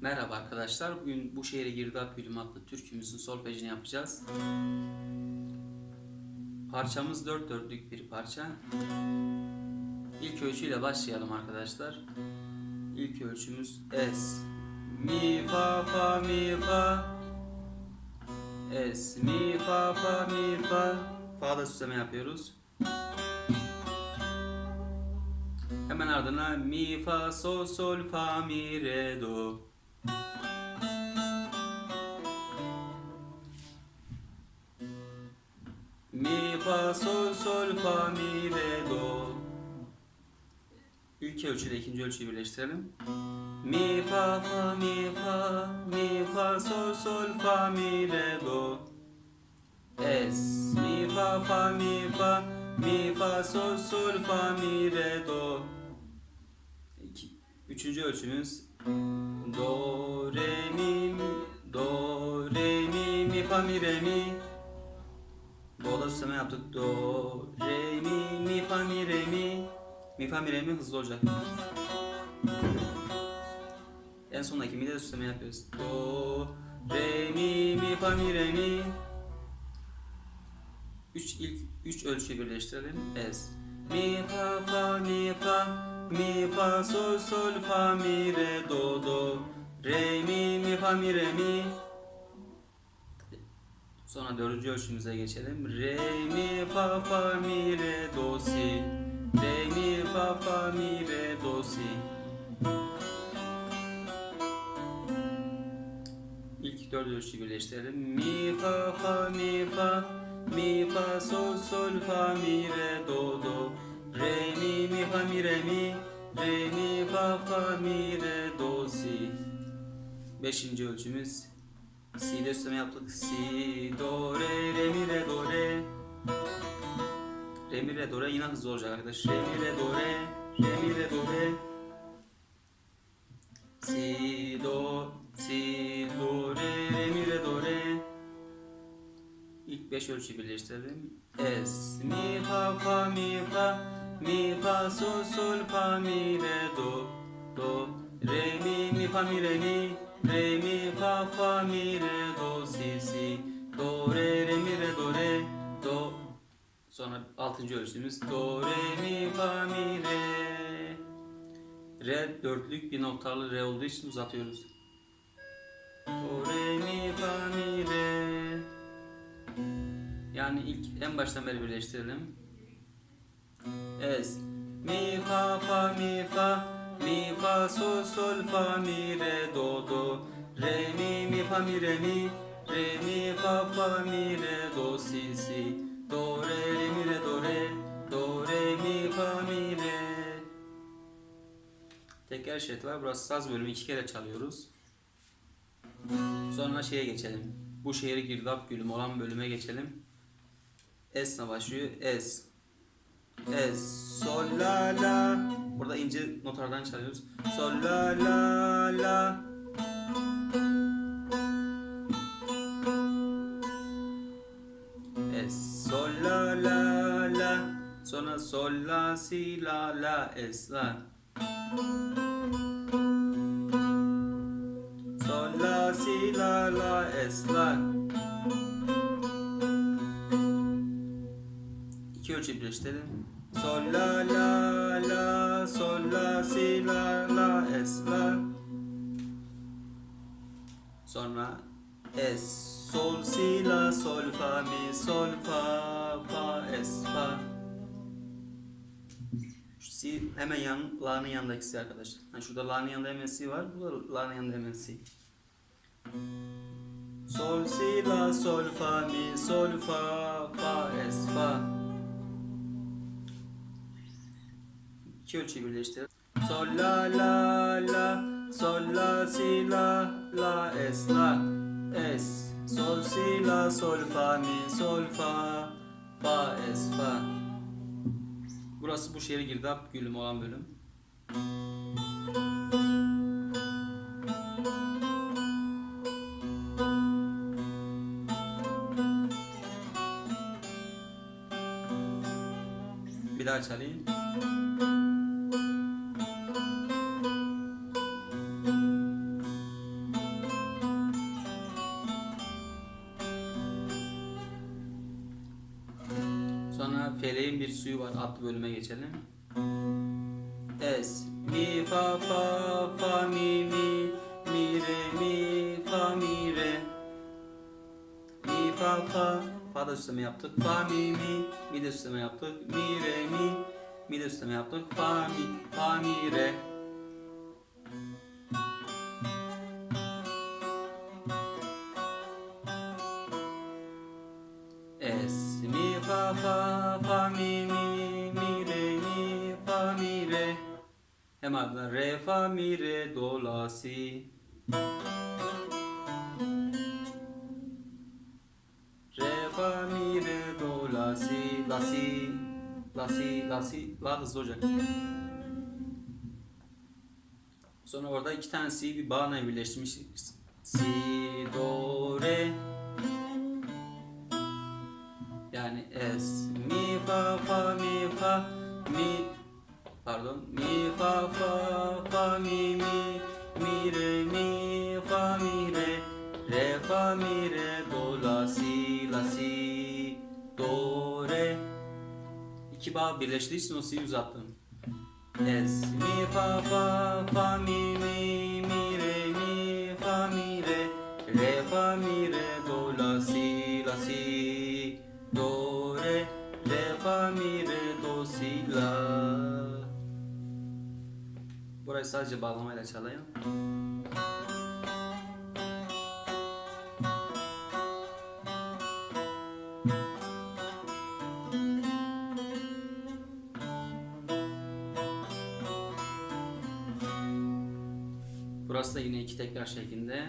Merhaba arkadaşlar. Bugün bu şehre girdap gülüm adlı türkümüzün solfejini yapacağız. Parçamız dört dörtlük bir parça. İlk ölçüyle başlayalım arkadaşlar. İlk ölçümüz Es. Mi fa fa mi fa. Es mi fa fa mi fa. Fa'da süsleme yapıyoruz. Hemen ardına mi fa sol sol fa mi re do. Fa sol sol fa mi re do. İlk ölçüyle ikinci ölçüyü birleştirelim. Mi fa fa mi fa mi fa sol sol fa mi re do. Es mi fa fa mi fa mi fa sol sol fa mi re do. İki, üçüncü ölçümüz do re mi, do re mi mi fa mi re mi. Süsleme yaptık. Do re mi mi fa mi re mi. Mi fa mi re mi hızlı olacak. En sondaki mi de süsleme yapıyoruz. Do re mi mi fa mi re mi. Üç ilk üç ölçüyü birleştirelim. Es. Mi fa fa mi fa mi fa sol sol fa mi re do do re mi mi fa mi re mi. Sonra dördüncü ölçümüze geçelim. Re mi fa fa mi re do si. Re mi fa fa mi re do si. İlk dört ölçüyü birleştirelim. Mi fa fa mi fa mi fa sol sol fa mi re do do re mi mi fa mi re mi re mi fa fa mi re do si. Beşinci ölçümüz Si'de üstleme yaptık. Si do re re mi re do re Re mi re do re yine hızlı olacak arkadaş. Re mi re do re re mi re do re Si do si do re re mi re do re İlk beş ölçü birleştirelim. Es mi fa fa mi fa mi fa sol sol fa mi re do do re mi mi fa mi re mi re mi fa fa mi re do si si. Do re re mi re do re do. Sonra altıncı ölçümüz do re mi fa mi re. Re dörtlük bir noktalı re olduğu için uzatıyoruz. Do re mi fa mi re. Yani ilk en baştan beri birleştirelim. Es mi fa fa mi fa mi fa sol sol fa mi re do do re mi mi fa mi re mi re mi fa fa mi re do si si do re re mi re do re do re mi fa mi re Teker şerit var. Burası saz bölümü iki kere çalıyoruz. Sonra şeye geçelim. Bu şehri girdap gülüm olan bölüme geçelim. Es'le başlıyor. Es. Es. Sol la la. Burada ince notalardan çalıyoruz. Sol la la la. Es. Sol la la la. Sonra sol la si la la es la. Sol la si la la es la. İki ölçü birleştirelim. Sol la la la sol la si la la es la. Sonra es sol si la sol fa mi sol fa fa es fa. Si hemen yan la'nın yanındaki si arkadaşlar. Yani şurada la'nın yanında hemen si var. Burada la'nın yanında hemen si. Sol si la sol fa mi sol fa fa es fa. İki ölçüyü birleştir. Sol la la la sol la si la la es la es sol si la sol fa mi sol fa fa es fa. Burası bu şehri girdap gülüm olan bölüm. Bir daha çalayım. Adlı bölüme geçelim. Es, mi, fa, fa, fa, mi, mi, mi, re, mi, fa, mi, re. Mi, fa, fa, fa da üstleme yaptık. Fa, mi, mi, mi de üstleme yaptık. Mi, re, mi, mi de üstleme yaptık. Fa, mi, fa, mi, re. Es, mi, fa, fa, Hem ardından re, fa, mi, re, do, la, si. Re, fa, mi, re, do, la, si, la, si, la, si, la, si, la hızlı olacak. Sonra orada iki tane si bir bağla birleştirmiş. Si, do, re. Yani es, mi, fa, fa, mi, pardon, mi, fa, fa, fa, mi, mi, mi, re, mi, fa, mi, re, re, fa, mi, re, do, la, si, la, si, do, re. İki bağ birleştiği için o si'yi uzattım. Es, mi, fa, fa, fa, mi, mi, mi, re, mi, fa, mi, re, re, fa, mi, re, do, la, si, la, si, do, re, re, fa, mi, re, do, si, la. Sadece bağlamayla çalayım. Burası da yine iki tekrar şeklinde.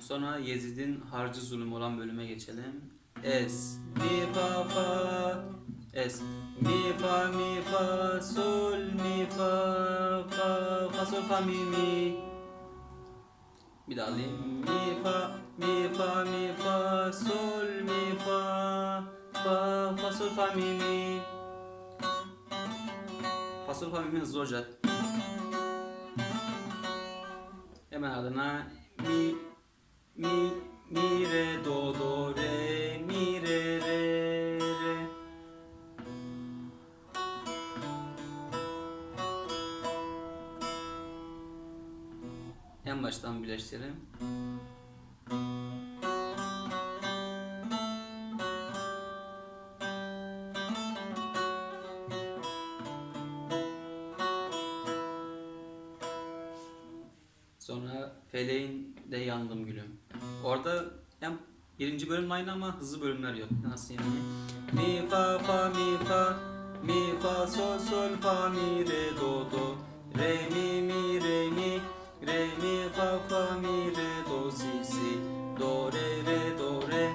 Sonra Yezid'in harcı zulüm olan bölüme geçelim. Es, mi, fa, fa, es, mi, fa, mi, fa, sol, mi, fa, fa, fa, sol, fa, mi, mi. Bir daha alayım. Mi, fa, mi, fa, mi, fa, sol, mi, fa, fa, fa, sol, fa, mi, mi. Fa, sol, fa, mi, mi hızlı olacak. Hemen adına mi mi mi re do do re En baştan birleştirelim. Sonra Feleğin de yandım gülüm. Orada hem birinci bölüm aynı ama hızlı bölümler yok. Nasıl yani? Mi fa fa mi fa mi fa sol sol fa mi re do do re mi mi re mi re mi fa fa mi re do si si do re re do re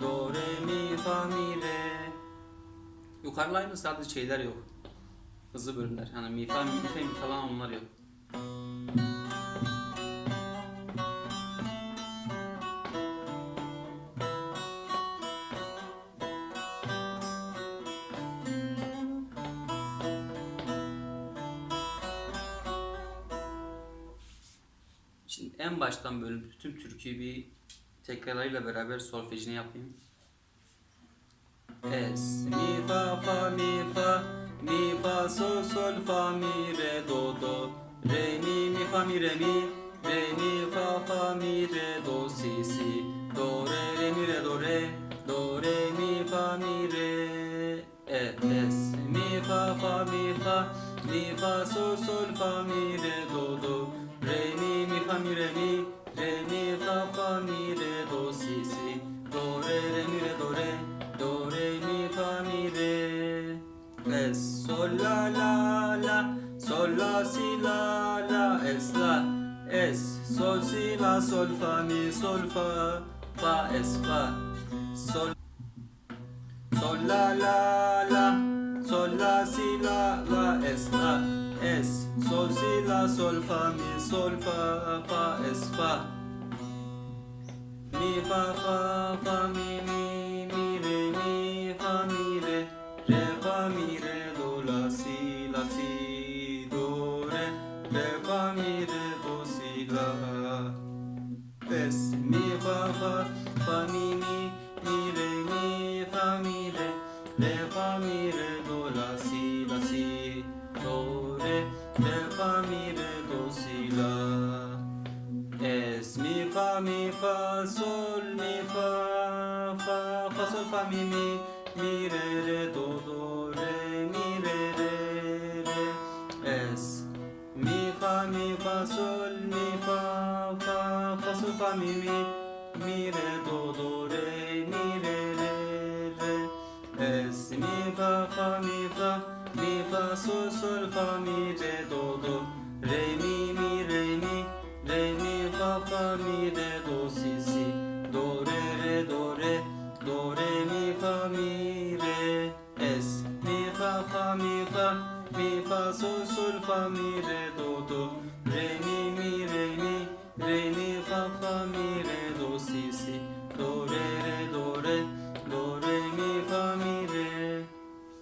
do re mi fa mi re Yukarıda aynı sadece şeyler yok. Hızlı bölümler. Hani mi fa mi fe mi falan onlar yok. En baştan böyle bütün türküyü bir tekrarlarıyla beraber solfejini yapayım. Es, mi, fa, fa, mi, fa, mi, fa, sol, sol, fa, mi, re, do, do, re, mi, mi, fa, mi, re, mi, re, mi, fa, fa, mi, re, do, si, si, do, re, re, mi, re, do, re, do, re, mi, fa, mi, re, e, es, mi, fa, fa, mi, fa, mi, fa, sol, sol, fa, mi, sol, la, la, la, sol, la, si, la, la, es, la, es, sol, si, la, sol, fa, mi, sol, fa, fa, es, fa, sol, sol, la, la, la, sol, la, si, la, la, es, la, es, sol, si, la, sol, fa, mi, sol, fa, fa, es, fa. Mi fa fa fa mi re fa mi re do la si la si do re re fa mi re do si la es mi fa mi fa sol mi fa fa fa sol fa mi mi mi re re do do re mi re re re. Es mi fa mi fa sol mi fa fa fa sol fa mi mi mi re do do fa mi fa mi fa sol sol fa mi re do do. Re mi mi re mi re mi fa fa mi re